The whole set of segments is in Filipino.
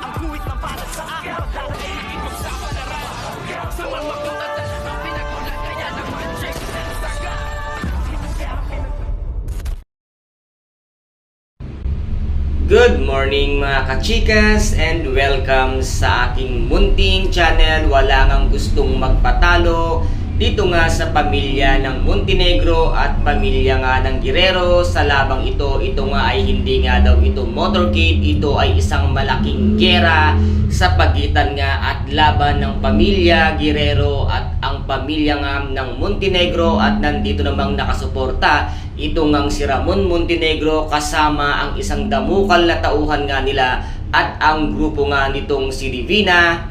Ang guhit na para sa akin. Dahil ipagsapalaran Sa mga katatan Ang pinagulat kaya naman Check na saga Good morning mga kachikas and welcome sa aking munting channel. Wala ngang gustong magpatalo dito nga sa pamilya ng Montenegro at pamilya nga ng Guerrero sa labang ito ito nga ay hindi nga daw ito motorcade ito ay isang malaking gera sa pagitan nga at laban ng pamilya Guerrero at ang pamilya nga ng Montenegro at nandito namang nakasuporta. Ito ngang si Ramon Montenegro kasama ang isang damukal na tauhan nga nila at ang grupo nga nitong si Divina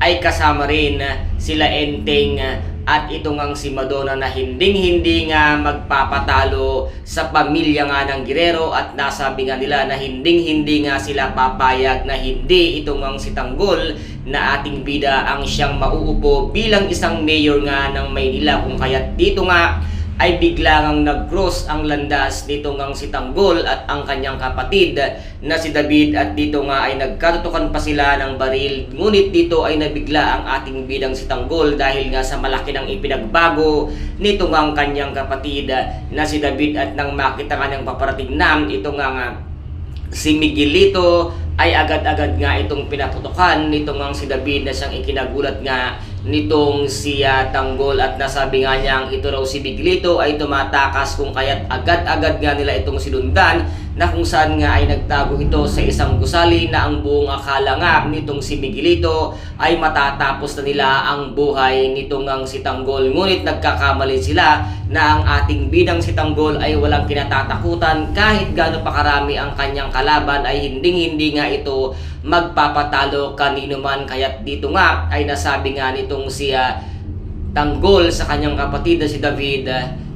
ay kasama rin sila Enteng at ito ngang si Madonna na hinding hindi nga magpapatalo sa pamilya nga ng Guerrero. At nasabi nga nila na hinding hindi nga sila papayag na hindi ito ngang si Tanggol na ating bida ang siyang mauupo bilang isang mayor nga ng Maynila. Kung kaya't dito nga ay bigla ngang nag-cross ang landas nito ngang si Tanggol at ang kanyang kapatid na si David. At dito nga ay nagkatutukan pa sila ng baril. Ngunit dito ay nabigla ang ating bidang si Tanggol dahil nga sa malaki ng ipinagbago nito ngang kanyang kapatid na si David. At nang makita nga niyang paparating na ito nga nga si Miguelito ay agad-agad nga itong pinaputukan nitong ang si David na siyang ikinagulat nga nitong si ah, Tanggol at nasabi nga niyang ito raw si Miguelito ay tumatakas kung kaya't agad-agad nga nila itong sinundan na kung saan nga ay nagtago ito sa isang gusali na ang buong akala nga nitong si Miguelito ay matatapos na nila ang buhay nitong ang si Tanggol. Ngunit nagkakamali sila na ang ating bidang si Tanggol ay walang kinatatakutan. Kahit gaano pa karami ang kanyang kalaban ay hinding hindi nga ito magpapatalo kanino man. Kaya't dito nga ay nasabi nga nitong si Tanggol sa kanyang kapatid na si David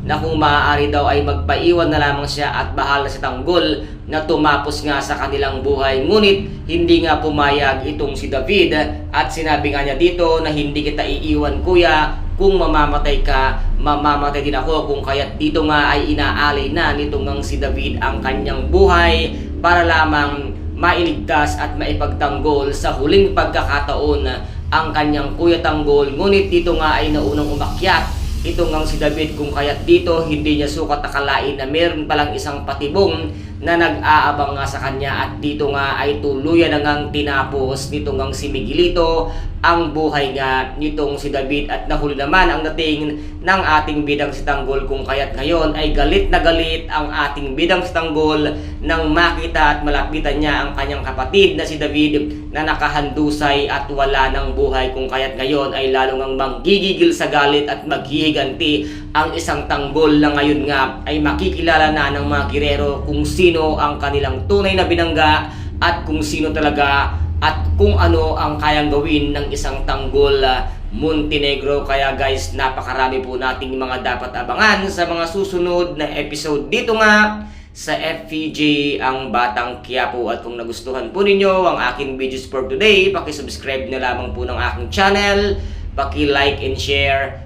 na kung maaari daw ay magpaiwan na lamang siya at bahala si Tanggol na tumapos nga sa kanilang buhay. Ngunit hindi nga pumayag itong si David at sinabi nga niya dito na hindi kita iiwan kuya. Kung mamamatay ka, mamamatay din ako. Kung kaya't dito nga ay inaalay na nitong ngang si David ang kanyang buhay para lamang mailigtas at maipagtanggol sa huling pagkakataon ang kanyang kuya tanggol. Ngunit dito nga ay naunang umakyat ito ngang si David kung kaya't dito hindi niya sukat akalain na meron palang isang patibong na nag-aabang nga sa kanya. At dito nga ay tuluyan na ngang tinapos nito ngang si Miguelito ang buhay nga nitong si David. At nahuli naman ang dating ng ating bidang si Tanggol kung kaya't ngayon ay galit na galit ang ating bidang si Tanggol nang makita at malapitan niya ang kanyang kapatid na si David na nakahandusay at wala ng buhay. Kung kaya't ngayon ay lalo ngang manggigigil sa galit at maghihiganti ang isang tanggol na ngayon nga ay makikilala na ng mga girero kung sino ang kanilang tunay na binangga at kung sino talaga at kung ano ang kayang gawin ng isang tanggol ah, Montenegro. Kaya guys, napakarami po nating mga dapat abangan sa mga susunod na episode dito nga sa FPJ ang Batang Quiapo. At kung nagustuhan po ninyo ang aking videos for today, pakisubscribe na lamang po ng aking channel, paki-like and share